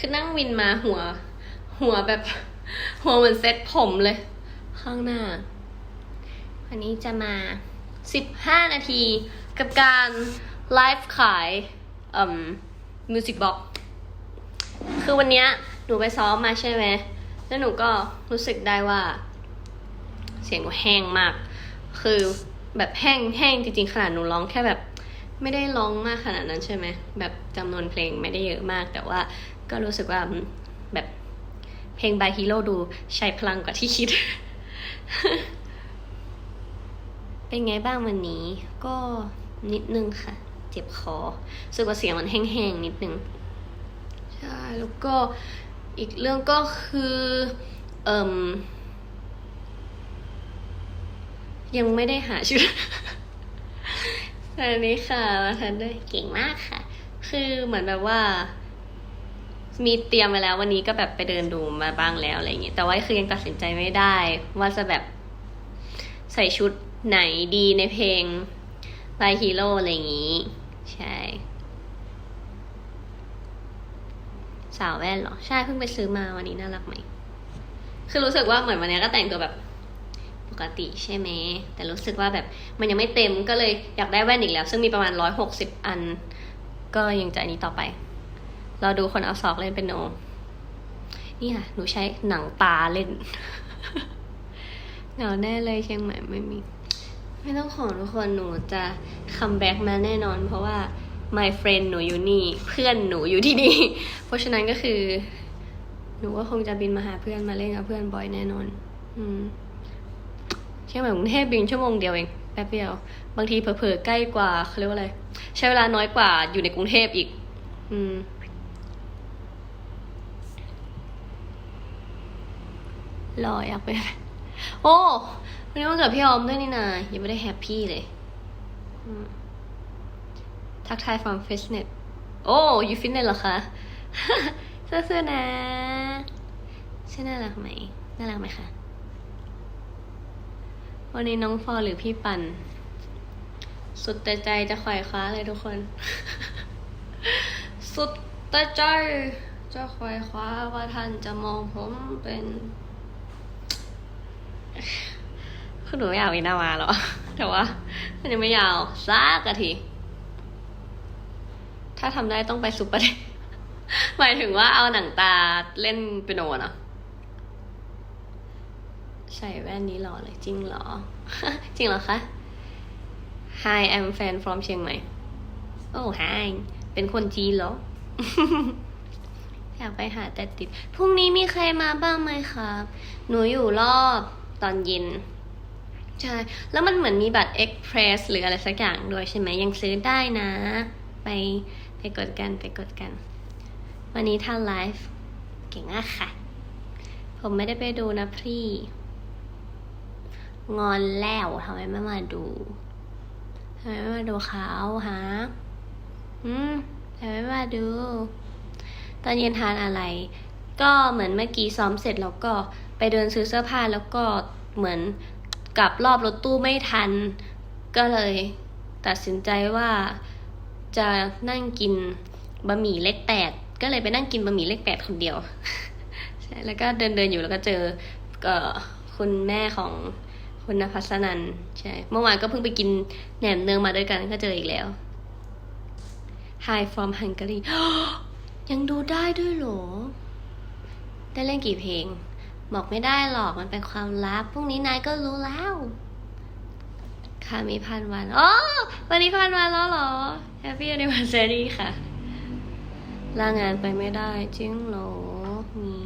คือนั่งวินมาหัว หัวแบบ หัวเหมือนเซ็ตผมเลย ข้างหน้า วันนี้จะมา15นาทีกับการไลฟ์ขายอืมมิวสิกบ็อกคือวันเนี้ยหนูไปซ้อมมาใช่ไหม แล้วหนูก็รู้สึกได้ว่า เสียงหนูแห้งมาก คือแบบแห้งแห้งจริงๆ ขนาดหนูร้องแค่แบบ ไม่ได้ร้องมากขนาดนั้นใช่ไหม แบบจำนวนเพลงไม่ได้เยอะมาก แต่ว่า ก็รู้สึกว่าแบบเพลง by Hero ดูใช้พลังกว่าที่คิด เป็นไงบ้างวันนี้ ก็นิดนึงค่ะ เจ็บคอสึกว่าเสียงมันแห้งๆ นิดนึง ใช่ แล้วก็อีกเรื่องก็คือ เอ่มยังไม่ได้หาชุดสวัสดีค่ะมาทันด้วยเก่งมากค่ะ คือเหมือนแบบว่า มีเตรียมไว้แล้ววันนี้ก็แบบไปเดินดูมาบ้างแล้วอะไรอย่างเงี้ยแต่ว่าคือยังตัดสินใจไม่ได้ ว่าจะแบบใส่ชุดไหนดีในเพลง by Hero อะไรอย่างงี้ ใช่ สาวแว่นเหรอ ใช่เพิ่งไปซื้อมาวันนี้น่ารักไหม คือรู้สึกว่าเหมือนวันนี้ก็แต่งตัวแบบปกติใช่ไหม แต่รู้สึกว่าแบบมันยังไม่เต็มก็เลยอยากได้แว่นอีกแล้ว ซึ่งมีประมาณร้อยหกสิบอัน ก็ยังจะอันนี้ต่อไป เราดูคนเอาศอกเล่นเป็นโน นี่ค่ะ หนูใช้หนังตาเล่นเหงาแน่เลยเชียงใหม่ไม่มี ไม่ต้องห่วงทุกคนหนูจะคัมแบ็กมาแน่นอน เพราะว่า my friend หนูอยู่นี่ เพื่อนหนูอยู่ที่นี่ เพราะฉะนั้นก็คือ หนูก็คงจะบินมาหาเพื่อนมาเล่นกับเพื่อนบ่อยแน่นอน อืมเชียงใหม่กรุงเทพบินชั่วโมงเดียวเองแป๊บเดียว บางทีเผลอๆใกล้กว่าเขาเรียกว่าอะไร ใช้เวลาน้อยกว่าอยู่ในกรุงเทพอีก อืม รออยากไปอะไรโอ้วันนี้วันเกิดพี่ออมด้วยนี่นายังไม่ได้แฮปปี้เลย ทักทายฟ r ร์มฟิตเนสโอ้ยูฟิตเนสเหรอคะเสื้อๆนะใช่น่ารักไหมน่ารักไหมคะ วันนี้น้องฟอหรือพี่ปัน สุดแต่ใจจะขวายคว้าเลยทุกคน สุดแต่ใจจะขวายคว้าว่าท่านจะมองผมเป็น คือหนูไม่อยากมีหน้ามาหรอ แต่ว่า มันยังไม่ยาวสักนาที ถ้าทำได้ต้องไปซุปเปอร์เดย์หมายถึงว่าเอาหนังตาเล่นเปียโนเนาะใส่แว่นนี้หล่อเลยจริงเหรอ จริงเหรอคะ Hi I'm fan from เชียงใหม่ โอ้ Hi เป็นคนจีนเหรอ อยากไปหาแต่ติด พรุ่งนี้มีใครมาบ้างไหมครับ หนูอยู่รอบ ตอนเย็น ใช่ แล้วมันเหมือนมีบัตร Express หรืออะไรสักอย่างด้วยใช่ไหมยังซื้อได้นะ ไปไปกดกันไปกดกัน วันนี้ท่าไลฟ์เก่งมากค่ะ ผมไม่ได้ไปดูนะพี่ งอนแล้วทำไมไม่มาดูทำไมไม่มาดูเขาฮะอืมทำไมไม่มาดู ตอนเย็นทานอะไร ก็เหมือนเมื่อกี้ซ้อมเสร็จแล้วก็ ไปเดินซื้อเสื้อผ้าแล้วก็เหมือนกลับรอบรถตู้ไม่ทัน ก็เลยตัดสินใจว่าจะนั่งกินบะหมี่เล็กแปดก็เลยไปนั่งกินบะหมี่เล็กแปดคนเดียวใช่แล้วก็เดินเดินๆอยู่แล้วก็เจอเอ่อคุณแม่ของคุณนภัสนันใช่เมื่อวานก็เพิ่งไปกินแหนมเนืองมาด้วยกันก็เจออีกแล้ว Hi from Hungary ยังดูได้ด้วยเหรอ ได้เล่นกี่เพลง บอกไม่ได้หรอกมันเป็นความลับพรุ่งนี้นายก็รู้แล้ว ค่ะมีพันวันอ๋อวันนี้พันวันแล้วเหรอ Happy Anniversary ค่ะลางานไปไม่ได้จริงหรอมี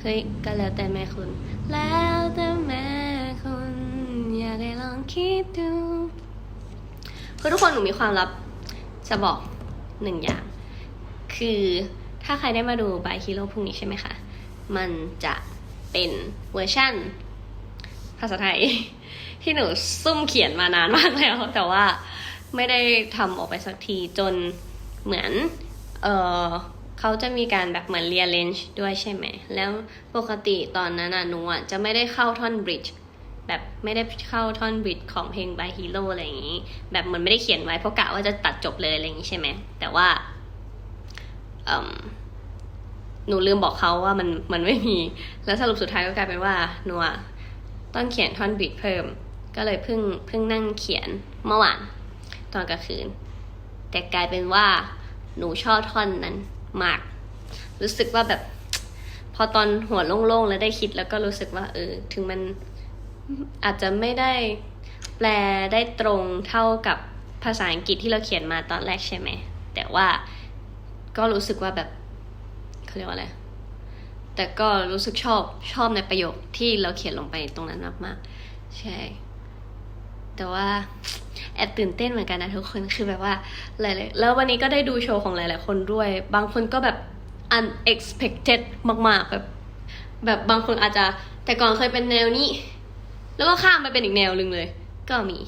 เฮ้ยก็แล้วแต่แม่คุณ แล้วแต่แม่คุณอยากให้ลองคิดดูคือทุกคนหนูมีความลับจะบอกหนึ่งอย่าง คือถ้าใครได้มาดูบายฮีโร่พรุ่งนี้ใช่ไหมคะ มันจะเป็นเวอร์ชั่น ภาษาไทย ที่หนูซุ่มเขียนมานานมากแล้ว แต่ว่าไม่ได้ทำออกไปสักทีจนเหมือน เออเขาจะมีการแบบเหมือนเรียนเลนจ์ด้วยใช่ไหม แล้วปกติตอนนั้นน่ะหนูอะจะไม่ได้เข้าท่อนบริดจ์แบบไม่ได้เข้าท่อนบริดจ์ของเพลง by Hero อะไรอย่างนี้ แบบเหมือนไม่ได้เขียนไว้เพราะกะว่าจะตัดจบเลยอะไรอย่างนี้ใช่ไหม แต่ว่าอ หนูลืมบอกเขาว่ามันมันไม่มี แล้วสรุปสุดท้ายก็กลายเป็นว่าหนูต้องเขียนท่อนบีทเพิ่ม ก็เลยเพิ่งเพิ่งนั่งเขียนเมื่อวานตอนกลางคืน แต่กลายเป็นว่าหนูชอบท่อนนั้นมาก รู้สึกว่าแบบ พอตอนหัวโล่งๆแล้วได้คิดแล้วก็รู้สึกว่า เออ ถึงมันอาจจะไม่ได้แปลได้ตรงเท่ากับภาษาอังกฤษที่เราเขียนมาตอนแรกใช่ไหม แต่ว่าก็รู้สึกว่าแบบ เขาเรียกว่าอะไร แต่ก็รู้สึกชอบชอบในประโยคที่เราเขียนลงไปตรงนั้นมากๆใช่ แต่ว่าแอบตื่นเต้นเหมือนกันนะทุกคนคือแบบว่าหลายๆแล้ววันนี้ก็ได้ดูโชว์ของหลาย ๆ คนด้วย บางคนก็แบบ unexpected มากๆ แบบ แบบบางคนอาจจะแต่ก่อนเคยเป็นแนวนี้ แล้วก็ข้ามไปเป็นอีกแนวหนึ่งเลย ก็มี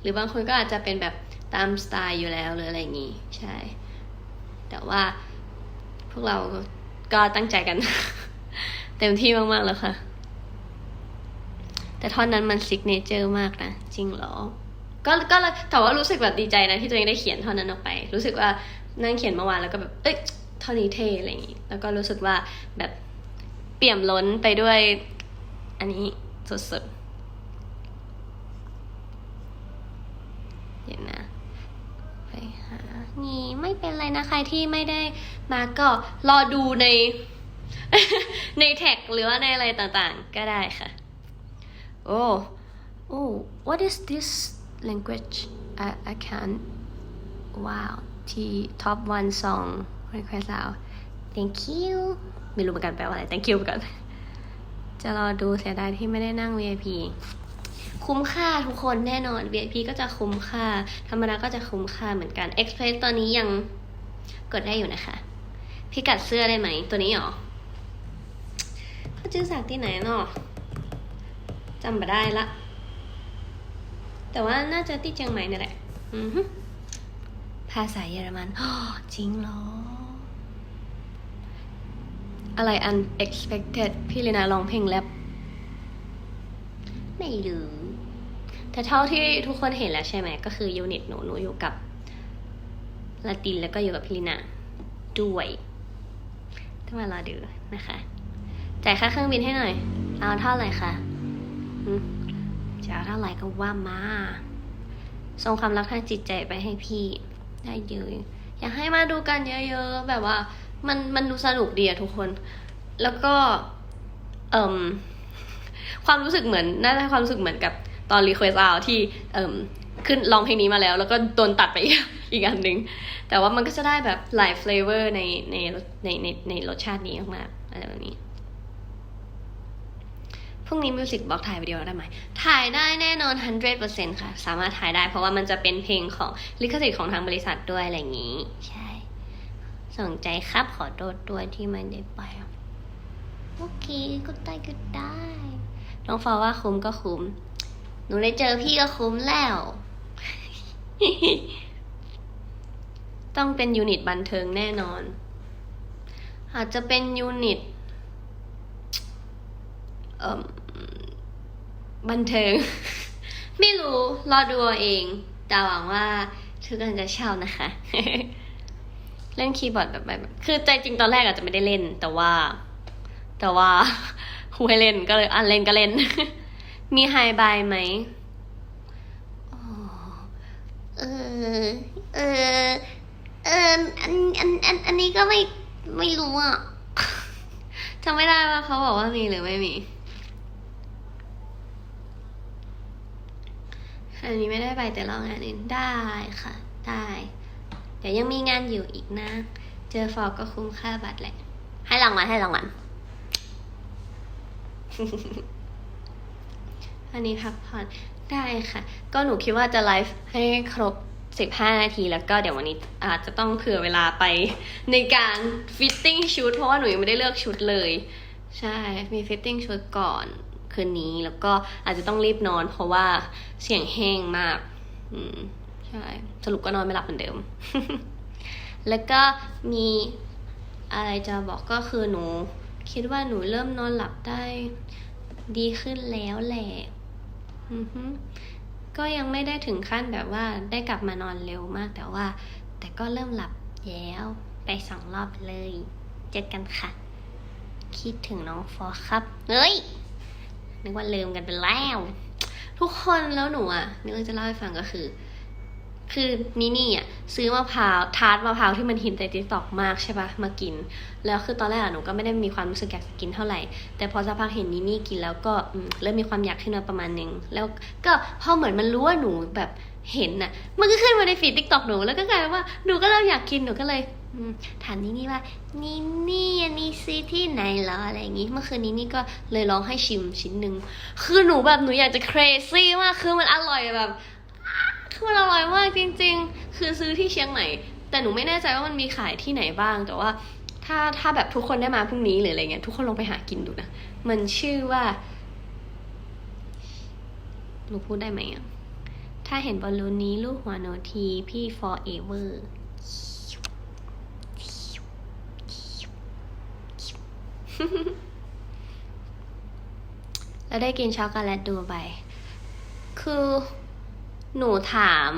หรือบางคนก็อาจจะเป็นแบบตามสไตล์อยู่แล้วหรืออะไรอย่างงี้ ใช่ แต่ว่าพวกเรา ก็ตั้งใจกัน เต็มที่มากๆแล้วค่ะ แต่ท่อนนั้นมันซิกเนเจอร์มากนะ จริงเหรอ ก็ก็แต่ว่ารู้สึกแบบดีใจนะ ที่ตัวเองได้เขียนท่อนนั้นออกไป รู้สึกว่านั่งเขียนเมื่อวานแล้วก็แบบเอ้ยท่อนนี้เท่อะไรอย่างงี้ แล้วก็รู้สึกว่าแบบเปี่ยมล้นไปด้วย อันนี้สดๆเดี๋ยวนะ ไปหานี่ไม่เป็นไรนะใครที่ไม่ได้ มาก็รอดูใน ในแท็กหรือว่าในอะไรต่างๆ ก็ได้ค่ะ โอ้โอ้ what is this language I I can't wow ที่ top one song request แล้ว thank you ไม่รู้เหมือนกันแปลว่าอะไร thank you ไปก่อนจะรอดูเสียดายที่ไม่ได้นั่ง VIP คุ้มค่าทุกคนแน่นอน VIP ก็จะคุ้มค่า ธรรมดาก็จะคุ้มค่าเหมือนกัน Express ตอนนี้ยังกดได้อยู่นะคะ พิกัดเสื้อได้ไหม ตัวนี้เหรอเขาจื้อสักที่ไหนเนาะจำไม่ได้ละ แต่ว่าน่าจะที่เชียงใหม่นี่แหละ อือฮึภาษาเยอรมันอ้อจริงเหรอ อะไร unexpected พี่เลนาร้องเพลงแรปไม่รู้แต่เท่าที่ทุกคนเห็นแล้วใช่ไหม ก็คือยูนิตหนูหนูอยู่กับลาตินแล้วก็อยู่กับพี่ลีนาด้วย ต้องมารอดูนะคะ จ่ายค่าเครื่องบินให้หน่อย เอาเท่าไหร่คะจะเอาเท่าไหร่ก็ว่ามาส่งความรักทางจิตใจไปให้พี่ได้เยอะอยากให้มาดูกันเยอะๆ แบบว่า มันมันดูสนุกดีอะทุกคน แล้วก็ เอ่มความรู้สึกเหมือนน่าจะความรู้สึกเหมือนกับตอนรีเควสเอาที่เอ่มขึ้นลองเพลงนี้มาแล้ว แล้วก็โดนตัดไปอีก อันหนึ่งแต่ว่ามันก็จะได้แบบหลายเฟลเวอร์ในในในในในรสชาตินี้มากๆอะไรแบบนี้พรุ่งนี้มิวสิกบล็อกถ่ายวิดีโอได้ไหม ถ่ายได้แน่นอน 100%ค่ะ สามารถถ่ายได้เพราะว่ามันจะเป็นเพลงของลิขสิทธิ์ของทางบริษัทด้วยอะไรอย่างนี้ ใช่ สนใจครับขอโทษด้วยที่ไม่ได้ไป โอเค ก็ได้ก็ได้ น้องฟอว่าคุ้มก็คุ้ม หนูได้เจอพี่ก็คุ้มแล้ว ต้องเป็นยูนิตบันเทิงแน่นอน อาจจะเป็นยูนิตบันเทิง ไม่รู้ รอดูเอง แต่หวังว่าทุกคนจะชอบนะคะ เล่นคีย์บอร์ดแบบแบบคือใจจริงตอนแรกอาจจะไม่ได้เล่น แต่ว่า แต่ว่าครูให้เล่นก็เลยอะเล่นก็เล่น มีไฮบายไหมอ๋อเออ เออ เอออันอันอันอันนี้ก็ไม่ไม่รู้อะจำไม่ได้ว่าเขาบอกว่ามีหรือไม่มี อันนี้ไม่ได้ไปแต่ลองงานอื่นได้ค่ะ ได้ เดี๋ยวยังมีงานอยู่อีกนะ เจอฟอร์ก็คุ้มค่าบัตรแหละ ให้รางวัลให้รางวัลอันนี้พักผ่อนได้ค่ะ ก็หนูคิดว่าจะไลฟ์ให้ครบ 15 นาทีแล้วก็เดี๋ยววันนี้อาจจะต้องเผื่อเวลาไปในการฟิตติ้งชุดเพราะว่าหนูยังไม่ได้เลือกชุดเลย ใช่ มีฟิตติ้งชุดก่อนคืนนี้แล้วก็อาจจะต้องรีบนอนเพราะว่าเสียงแห้งมาก อืม ใช่ สรุปก็นอนไม่หลับเหมือนเดิม แล้วก็มีอะไรจะบอกก็คือหนู คิดว่าหนูเริ่มนอนหลับได้ ดีขึ้นแล้วแหละ อือฮึ ก็ยังไม่ได้ถึงขั้นแบบว่าได้กลับมานอนเร็วมากแต่ว่า แต่ก็เริ่มหลับแล้วไปสองรอบเลย เจอกันค่ะ คิดถึงน้องฟอครับ เฮ้ย นึกว่าลืมกันไปแล้ว ทุกคนแล้วหนูอะนึกว่าจะเล่าให้ฟังก็คือ คือนี่นี่อะซื้อมะพร้าวทาร์ตมะพร้าวที่มันฮิตในติ๊กตอกมากใช่ปะมากิน แล้วคือตอนแรกอะหนูก็ไม่ได้มีความรู้สึกอยากกินเท่าไหร่ แต่พอสักพักเห็นนี่นี่กินแล้วก็เริ่มมีความอยากขึ้นมาประมาณนึง แล้วก็พอเหมือนมันรู้ว่าหนูแบบเห็นน่ะ มันก็ขึ้นมาในฟีดติ๊กตอกหนูแล้วก็กลายเป็นว่าหนูก็เริ่มอยากกินหนูก็เลยถามนี่นี่ว่านี่นี่อันนี้ซื้อที่ไหนเหรออะไรอย่างงี้เมื่อคืนนี้นี่ก็เลยลองให้ชิมชิ้นหนึ่งคือหนูแบบหนูอยากจะ crazy มากคือมันอร่อยแบบ คือมันอร่อยมากจริง ๆ คือซื้อที่เชียงใหม่แต่หนูไม่แน่ใจว่ามันมีขายที่ไหนบ้างแต่ว่า ถ้าถ้าแบบทุกคนได้มาพรุ่งนี้หรืออะไรเงี้ยทุกคนลองไปหากินดูนะมันชื่อว่าหนูพูดได้ไหมอะถ้าเห็นบอลลูนนี้ลูกหัวโนทีพี่ forever แล้วได้กินช็อกโกแลตดูไป คือ หนูถาม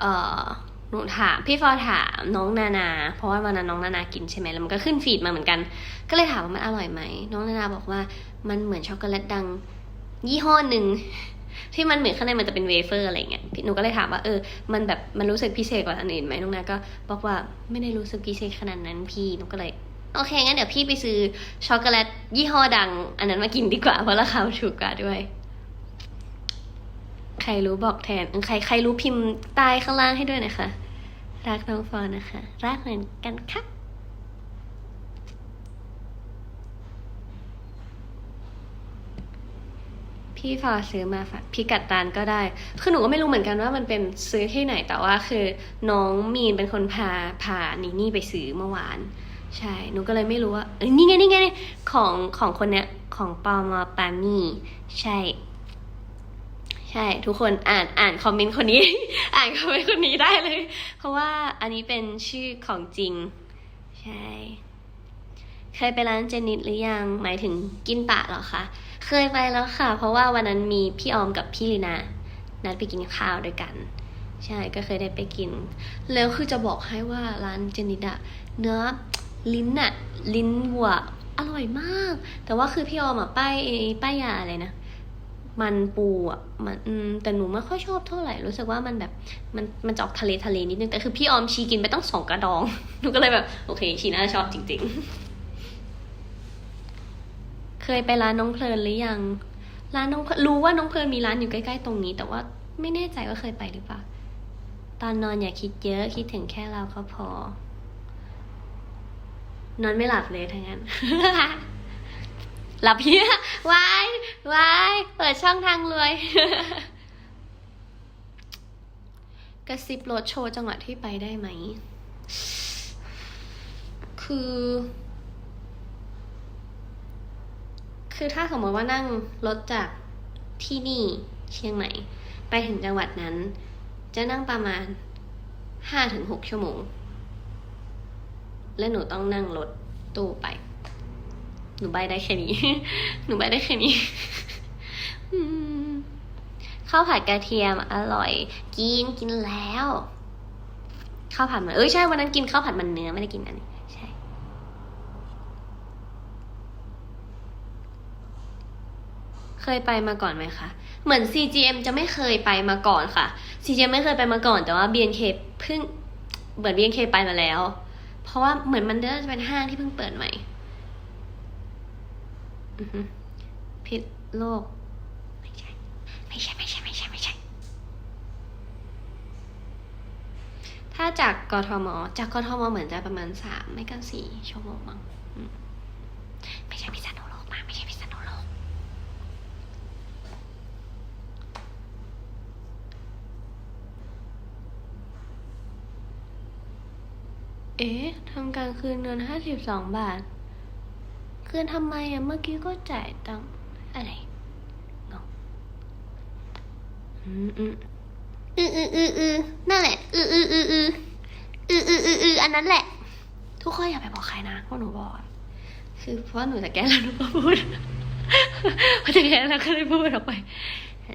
เอ่อ หนูถาม พี่ฟอถามน้องนานา เพราะว่าวันนั้นน้องนานากินใช่ไหมแล้วมันก็ขึ้นฟีดมาเหมือนกัน ก็เลยถามว่ามันอร่อยไหม น้องนานาบอกว่ามันเหมือนช็อกโกแลตดัง ยี่ห้อหนึ่งที่มันเหมือนข้างในมันจะเป็นเวเฟอร์อะไรเงี้ยพี่หนูก็เลยถามว่าเออ มันแบบมันรู้สึกพิเศษกว่าอันอื่นไหมน้องนาก็บอกว่าไม่ได้รู้สึกพิเศษขนาดนั้นพี่หนูก็เลยโอเคงั้นเดี๋ยวพี่ไปซื้อช็อกโกแลตยี่ห้อดัง อันนั้นมากินดีกว่าเพราะราคาถูกกว่าด้วย ใครรู้บอกแทนใครใครรู้พิมพ์ใต้ข้างล่างให้ด้วยนะคะ รักน้องฟอนนะคะ รักเหมือนกันครับพี่ฟอซื้อมาฝากพี่กัดตานก็ได้ คือหนูก็ไม่รู้เหมือนกันว่ามันเป็นซื้อที่ไหน แต่ว่าคือน้องมีนเป็นคนพาพานีนี่ไปซื้อเมื่อวาน ใช่ หนูก็เลยไม่รู้ว่าเอ้ยนี่ไงนี่ไงของของคนเนี้ยของปอมปามี่ใช่ ใช่ทุกคนอ่านอ่านคอมเมนต์คนนี้ อ่านคอมเมนต์คนนี้ได้เลย เพราะว่าอันนี้เป็นชื่อของจริง ใช่ เคยไปร้านเจนิตหรือยังหมายถึงกินปะเหรอคะเคยไปแล้วค่ะ เพราะว่าวันนั้นมีพี่ออมกับพี่ลีนานัดไปกินข้าวด้วยกัน ใช่ก็เคยได้ไปกิน แล้วคือจะบอกให้ว่าร้านเจนิตอะเนื้อลิ้นอะลิ้นวัวอร่อยมาก แต่ว่าคือพี่ออมอะป้ายป้ายยาอะไรนะ มันปูอะมันแต่หนูไม่ค่อยชอบเท่าไหร่รู้สึกว่ามันแบบมันมันจอกทะเลทะเลนิดนึงแต่คือพี่ออมชีกินไปตั้งสองกระดอง หนูก็เลยแบบ โอเค ชีน่าจะชอบจริง ๆ เคยไปร้านน้องเพลินหรือยัง ร้านน้องเพลรู้ว่าน้องเพลินมีร้านอยู่ใกล้ๆตรงนี้ แต่ว่าไม่แน่ใจว่าเคยไปหรือเปล่าตอนนอนอย่าคิดเยอะคิดถึงแค่เราก็พอ นอนไม่หลับเลยทั้งนั้น หลับเพี้ยวายวายเปิดช่องทางรวย กระซิบรถโชว์จังหวะที่ไปได้ไหม คือ คือถ้าสมมติว่านั่งรถจากที่นี่เชียงใหม่ ไปถึงจังหวัดนั้น จะนั่งประมาณห้าถึงหกชั่วโมง และหนูต้องนั่งรถตู้ไป หนูใบได้แค่นี้ หนูใบได้แค่นี้ข้าวผัดกระเทียมอร่อย กินกินแล้วข้าวผัดมันเอ้ยใช่วันนั้นกินข้าวผัดมันเนื้อไม่ได้กินอันนี้ใช่เคยไปมาก่อนไหมคะ เหมือน CGM จะไม่เคยไปมาก่อนค่ะ CGM ไม่เคยไปมาก่อนแต่ว่า BNK เพิ่งเหมือน BNK ไปมาแล้ว เพราะว่าเหมือนมันน่าจะเป็นห้างที่เพิ่งเปิดใหม่ พิษโลก ไม่ใช่ ไม่ใช่ ไม่ใช่ ไม่ใช่ ไม่ใช่ ถ้าจากกทม จากกทมเหมือนจะประมาณสามไม่ก็สี่ชั่วโมงมั้งไม่ใช่พิษณุโลกมาไม่ใช่พิษณุโลก เอ๊ะทำการคืนเงินห้าสิบสองบาท คืนทำไมอะเมื่อกี้ก็จ่ายตังค์อะไรงงอืมอืมอืออืออืออือนั่นแหละอืออืออืออืออืออืออืออืออันนั้นแหละ ทุกคนอย่าไปบอกใครนะว่าหนูบอกคือเพราะหนูจะแก้แล้วหนูก็พูดพอจะแก้แล้วก็เลยพูดออกไป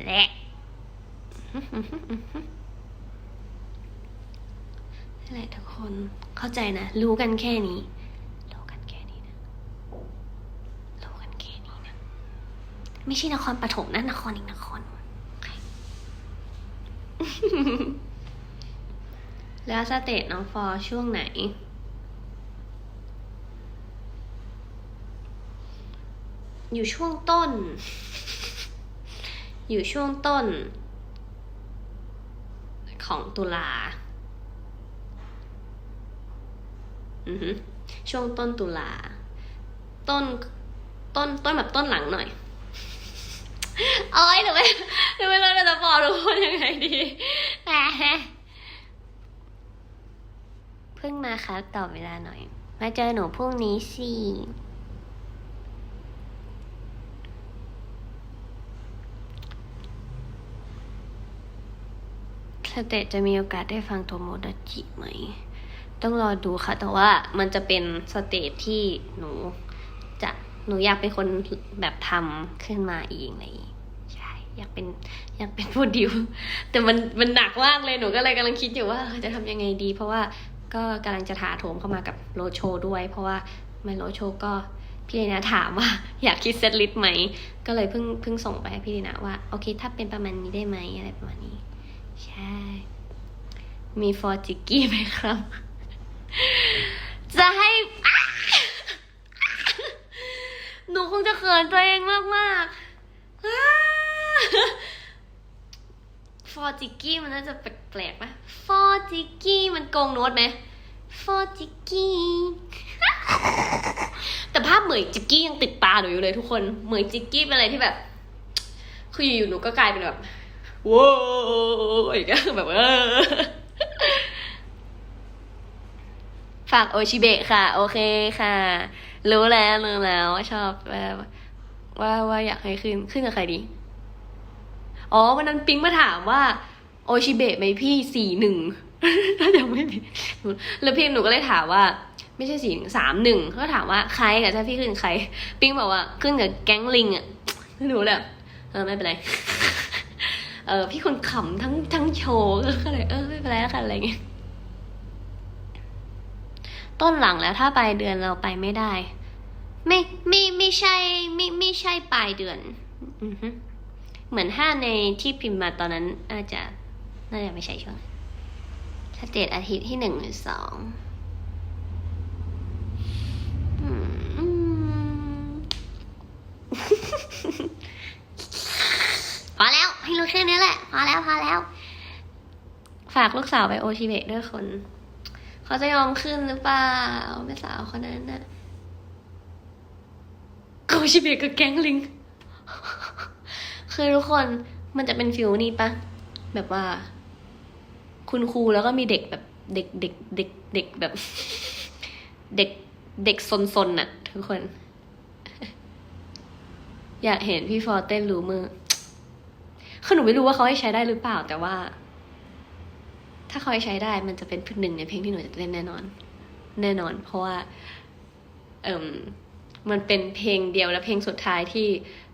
แหละนั่นแหละทุกคนเข้าใจนะ รู้กันแค่นี้ รู้กันแค่นี้นะ ไม่ใช่นครปฐมนะนครอีกนครโอเคแล้วสเตจน้องฟอร์ช่วงไหน อยู่ช่วงต้น อยู่ช่วงต้น ของตุลาอือฮึช่วงต้นตุลา ต้นต้นต้นแบบต้นหลังหน่อย โอ้ยหนูไม่หนูไม่รู้จะบอกทุกคนยังไงดีแหมเพิ่งมาครับต่อเวลาหน่อย มาเจอหนูพรุ่งนี้สิสเตจจะมีโอกาสได้ฟังโทโมดาจิไหม ต้องรอดูค่ะ แต่ว่ามันจะเป็นสเตจที่หนูจะ หนูอยากเป็นคนแบบทำขึ้นมาเองอะไรอย่างงี้ใช่ อยากเป็นอยากเป็นโปรดิวแต่มันมันหนักมากเลยหนูก็เลยกำลังคิดอยู่ว่าจะทำยังไงดี เพราะว่าก็กำลังจะถาโถมเข้ามากับโรโชด้วย เพราะว่ามันโรโชก็พี่ลีนาถามว่าอยากคิดเซตลิสต์ไหม ก็เลยเพิ่งเพิ่งส่งไปให้พี่ลีนาว่าโอเค ถ้าเป็นประมาณนี้ได้ไหมอะไรประมาณนี้ ใช่ มีฟอร์จิกี้ไหมครับ จะให้ หนูคงจะเขินตัวเองมากๆอ้าฟอร์จิกกี้มันน่าจะแปลกๆปะฟอร์จิกกี้มันโกงโน้ตไหมฟอร์จิกกี้แต่ภาพเหมยจิกกี้ยังติดตาหนูอยู่เลยทุกคน เหมยจิกกี้เป็นอะไรที่แบบ คืออยู่ๆหนูก็กลายเป็นแบบว้าอีกแบบเออฝากโอชิเบะค่ะ โอเคค่ะ รู้แล้วรู้แล้วว่าชอบว่าว่าว่าอยากให้ขึ้นขึ้นกับใครดี อ๋อวันนั้นปิ๊งมาถามว่า โอชิเบะไหมพี่สี่หนึ่งถ้ายังไม่ผิดแล้วพี่หนูก็เลยถามว่า ไม่ใช่สี่หนึ่งสามหนึ่งเขาก็ถามว่าใครกับถ้าพี่ขึ้นใคร ปิ๊งบอกว่าขึ้นกับแก๊งลิงอะหนูแบบเออไม่เป็นไรเออพี่คนขำทั้งทั้งโชว์ก็เลยเออไม่เป็นไรแล้วกันอะไรเงี้ย ต้นหลังแล้วถ้าปลายเดือนเราไปไม่ได้ ไม่ไม่ไม่ใช่ไม่ไม่ใช่ปลายเดือนอือฮึเหมือนถ้าในที่พิมพ์มาตอนนั้นน่าจจะน่าจะไม่ใช่ช่วงนั้นสเตจอาทิตย์ที่หนึ่งหรือสองพอแล้วให้รู้แค่นี้แหละพอแล้วพอแล้ว ฝากลูกสาวไปโอชิเบะด้วยคน เขาจะยอมขึ้นหรือเปล่าแม่สาวคนนั้นน่ะโอชิเบะกับแก๊งลิงคือทุกคนมันจะเป็นฟิลนี่ปะแบบว่า คุณครูแล้วก็มีเด็กแบบเด็กเด็กเด็กเด็กแบบ เด็กเด็กซนๆน่ะ ทุกคน อยากเห็นพี่ฟอร์เต้นรู้มือคือหนูไม่รู้ว่าเขาให้ใช้ได้หรือเปล่า แต่ว่า ถ้าเขาให้ใช้ได้มันจะเป็นหนึ่งในเพลงที่หนูจะเล่นแน่นอน แน่นอน เพราะว่าเอ่มมันเป็นเพลงเดียวและเพลงสุดท้ายที่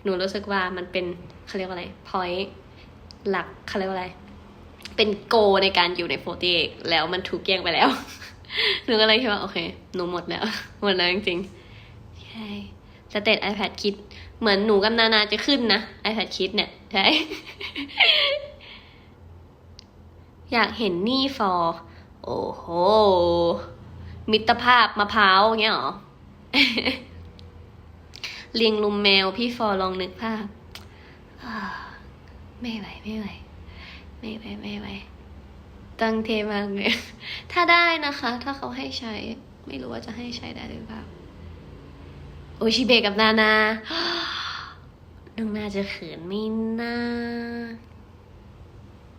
หนูรู้สึกว่ามันเป็นเขาเรียกว่าอะไร point หลักเขาเรียกว่าอะไร เป็นโกในการอยู่ในโฟตีแล้วมันถูกแย่งไปแล้ว หนูก็เลยคิดว่า โอเค หนูหมดแล้ว หมดแล้วจริงๆ ใช่สเตต iPad คิด เหมือนหนูกับนานาจะขึ้นนะ iPad คิดเนี่ย ใช่ อยากเห็นนี่ฟอโอ้โห มิตรภาพมะพร้าวเงี้ยหรอเลียงลุมแมวพี่ฟอลองนึกภาพไม่ไหวไม่ไหวไม่ไหวไม่ไหวตั้งเทมากเลยถ้าได้นะคะ ถ้าเขาให้ใช้ ไม่รู้ว่าจะให้ใช้ได้หรือเปล่าโอชิเบะกับนานาน้องนาจะเขินไม่นา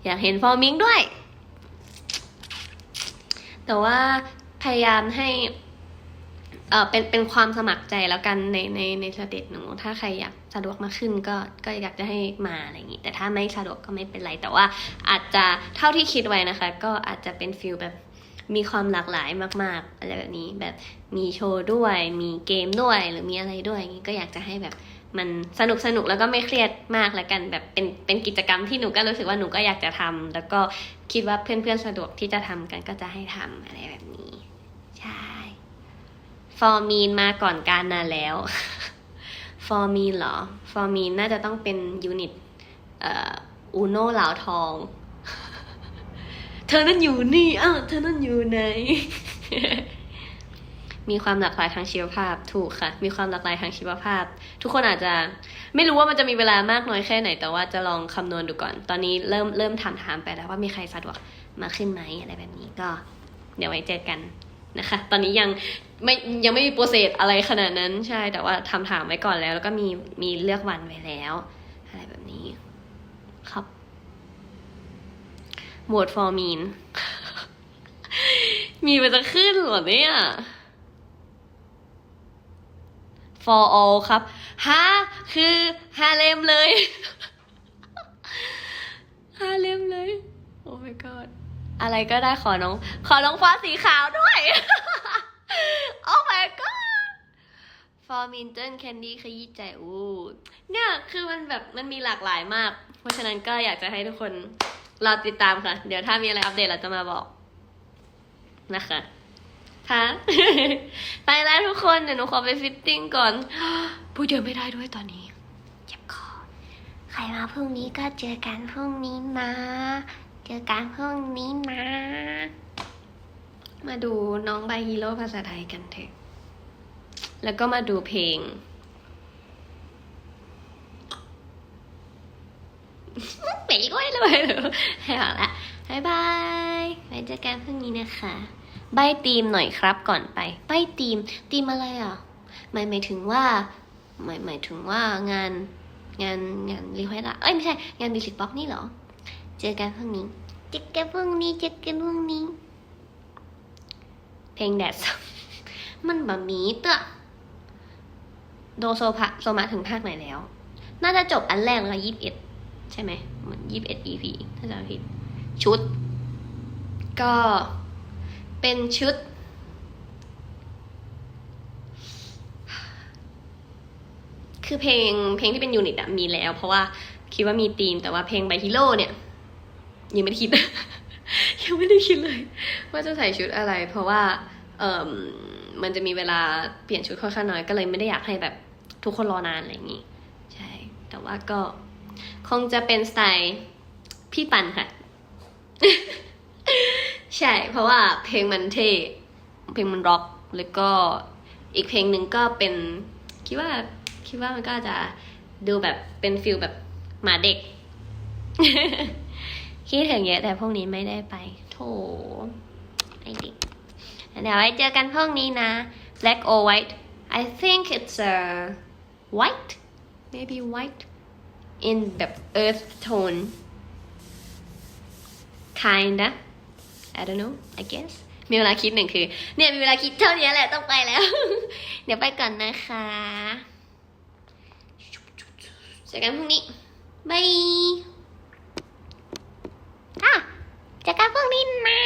อยากเห็นฟอร์มิงด้วย แต่ว่าพยายามให้เออเป็นเป็นความสมัครใจแล้วกันในในในสเตจหนูถ้าใครอยากสะดวกมาขึ้นก็ก็อยากจะให้มาอะไรอย่างงี้ แต่ถ้าไม่สะดวกก็ไม่เป็นไร แต่ว่าอาจจะเท่าที่คิดไว้นะคะ ก็อาจจะเป็นฟิลแบบมีความหลากหลายมาก ๆ อะไรแบบนี้แบบมีโชว์ด้วย มีเกมด้วยหรือมีอะไรด้วยอย่างงี้ก็อยากจะให้แบบ มันสนุกสนุกแล้วก็ไม่เครียดมากแล้วกันแบบเป็นเป็นกิจกรรมที่หนูก็รู้สึกว่าหนูก็อยากจะทำแล้วก็คิดว่าเพื่อนๆสะดวกที่จะทำกันก็จะให้ทำอะไรแบบนี้ ใช่ ฟอร์มีนมาก่อนการนานแล้ว for me เหรอ for me น่าจะต้องเป็นยูนิตอูโน่เหลาทอง เธอนั่นอยู่นี่อ้าวเธอนั่นอยู่ไหนมีความหลากหลายทางชีวภาพถูกค่ะ มีความหลากหลายทางชีวภาพ ทุกคนอาจจะไม่รู้ว่ามันจะมีเวลามากน้อยแค่ไหน แต่ว่าจะลองคำนวณดูก่อน ตอนนี้เริ่มเริ่มถามถามๆไปแล้วว่ามีใครสะดวกมาขึ้นไหมอะไรแบบนี้ก็ เดี๋ยวไว้เจอกันนะคะ ตอนนี้ยังไม่ยังไม่มีโปรเซสอะไรขนาดนั้นใช่ แต่ว่าทำถามไว้ก่อนแล้ว แล้วก็มีมีเลือกวันไว้แล้ว อะไรแบบนี้ ครับโหวต for mean มีมันจะขึ้นหรอเนี่ย for all ครับ ฮะคือฮาเลมเลยฮาเลมเลย โอ้ my god อะไรก็ได้ขอน้อง ขอน้องฟ้าสีขาวด้วย โอ้ my god ฟอร์มินเจนแคนดี้ขยี้ใจอู้เนี่ย คือมันแบบมันมีหลากหลายมาก เพราะฉะนั้นก็อยากจะให้ทุกคนรอติดตามค่ะ เดี๋ยวถ้ามีอะไรอัปเดตเราจะมาบอกนะคะ ค่ะไปแล้วทุกคนเดี๋ยวหนูขอไปฟิตติ้งก่อนพูดเยอะไม่ได้ด้วยตอนนี้เจ็บคอใครมาพรุ่งนี้ก็เจอกันพรุ่งนี้นะเจอกันพรุ่งนี้นะ มาดูน้องใบฮีโร่ภาษาไทยกันเถอะ แล้วก็มาดูเพลงไปก็ไม่เลยเหรอให้บอกละบายบายไว้เจอกันพรุ่งนี้นะคะ ใบตีมหน่อยครับก่อนไป ใบตีมตีมอะไรอะ หมายหมายถึงว่าหมายหมายถึงว่างานงานงานรีเควสอะเอ้ยไม่ใช่ งานบิสิกบ็อกนี่เหรอ เจอกันพรุ่งนี้ เจอกันพรุ่งนี้ เจอกันพรุ่งนี้ เพลงแดดมันบะมีเตอะโดโซพะโซมาถึงภาคไหนแล้ว น่าจะจบอันแรกแล้วยี่สิบเอ็ดใช่ไหมเหมือนยี่สิบเอ็ด EP ถ้าจำผิด ชุด ก็ เป็นชุด คือเพลงเพลงที่เป็นยูนิตอะมีแล้ว เพราะว่าคิดว่ามีธีม แต่ว่าเพลงไบฮิโร่เนี่ย ยังไม่ได้คิด ยังไม่ได้คิดเลย ว่าจะใส่ชุดอะไร เพราะว่าเอ่มมันจะมีเวลาเปลี่ยนชุดค่อนข้างน้อยก็เลยไม่ได้อยากให้แบบทุกคนรอนานอะไรอย่างนี้ ใช่ แต่ว่าก็คงจะเป็นสไตล์พี่ปันค่ะ ใช่ เพราะว่าเพลงมันเท่เพลงมันร็อกแล้วก็อีกเพลงหนึ่งก็เป็นคิดว่าคิดว่ามันก็จะดูแบบเป็นฟิลแบบหมาเด็ก คิดถึงเยอะแต่พวกนี้ไม่ได้ไป โถไอเด็กเดี๋ยวไว้เจอกันพวกนี้นะ black or white I think it's a white maybe white in แบบ earth tone kinda I don't know I guess มีเวลาคิดหนึ่งคือ เนี่ยมีเวลาคิดเท่านี้แหละต้องไปแล้ว เดี๋ยวไปก่อนนะคะเจอกันพรุ่งนี้บายค่ะเจอกันพรุ่งนี้นะ